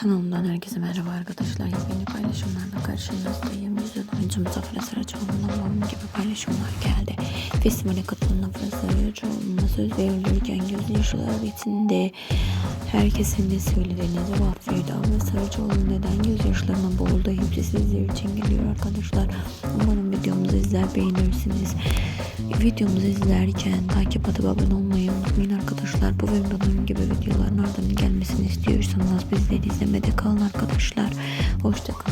Kanalımdan herkese merhaba arkadaşlar. Yeni paylaşımlarla karşınızdayım. Yüzden oyuncu Muzaffer Saraçoğlu'nun babam gibi paylaşımlar geldi. Festivale katılan Muzaffer Saraçoğlu'na söz verilirken gözyaşları içinde herkesin ne söylediğine cevap verdi. Ama Saraçoğlu neden gözyaşlarına boğuldu? Hepsi sizler için geliyor arkadaşlar. Umarım videomuzu izler beğenirsiniz. Videomuzu izlerken takip atıp abone olmayı unutmayın arkadaşlar. Bu ve bunun gibi videoların ardından gelmesini istiyorsanız bizleri izlemede kalın arkadaşlar. Hoşçakalın